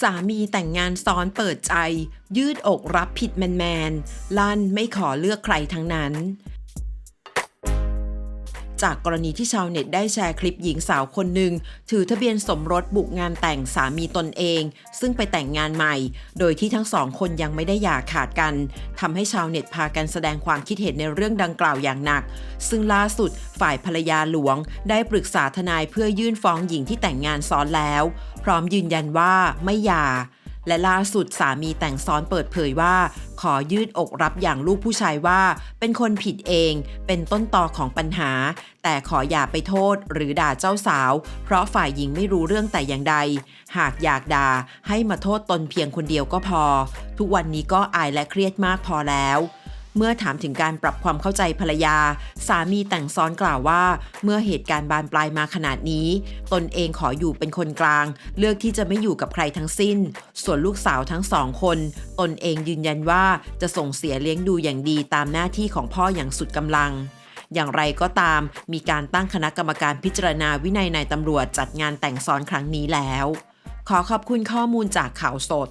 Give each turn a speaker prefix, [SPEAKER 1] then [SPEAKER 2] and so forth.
[SPEAKER 1] สามีแต่งงานซ้อนเปิดใจ ยืดอกรับผิดแมนๆลั่นไม่ขอเลือกใครทั้งนั้น จากกรณีที่ชาวเน็ตได้แชร์คลิปหญิงสาวคนหนึ่งถือทะเบียนสมรสบุกงานแต่งสามีตนเอง ซึ่งไปแต่งงานใหม่ โดยที่ทั้งสองคนยังไม่ได้หย่าขาดกันทำให้ชาวเน็ตพากันแสดงความคิดเห็นในเรื่องดังกล่าวอย่างหนัก ซึ่งล่าสุดฝ่ายภรรยาหลวง ได้ปรึกษาทนายเพื่อยื่นฟ้องหญิงที่แต่งงานซ้อนแล้ว พร้อมยืนยันว่าไม่หย่า และล่าสุดสามีแต่งซ้อนเปิดเผยว่า ขอยืดอกรับอย่างลูกผู้ชายว่า เป็นคนผิดเอง เป็นต้นตอของปัญหา แต่ขออย่าไปโทษหรือด่าเจ้าสาว เพราะฝ่ายหญิงไม่รู้เรื่องแต่อย่างใด หากอยากด่าให้มาโทษตนเพียงคนเดียวก็พอ ทุกวันนี้ก็อายและเครียดมากพอแล้ว เมื่อถามถึงการปรับความเข้าใจภรรยา สามีแต่งซ้อนกล่าวว่า เมื่อเหตุการณ์บานปลายมาขนาดนี้ ตนเองขออยู่เป็นคนกลาง เลือกที่จะไม่อยู่กับใครทั้งสิ้น ส่วนลูกสาวทั้งสองคน ตนเองยืนยันว่าจะส่งเสียเลี้ยงดูอย่างดีตามหน้าที่ของพ่ออย่างสุดกำลังอย่างไรก็ตาม มีการตั้งคณะกรรมการพิจารณาวินัยนายตำรวจจัดงานแต่งซ้อนครั้งนี้แล้ว ขอขอบคุณข้อมูลจากข่าวสด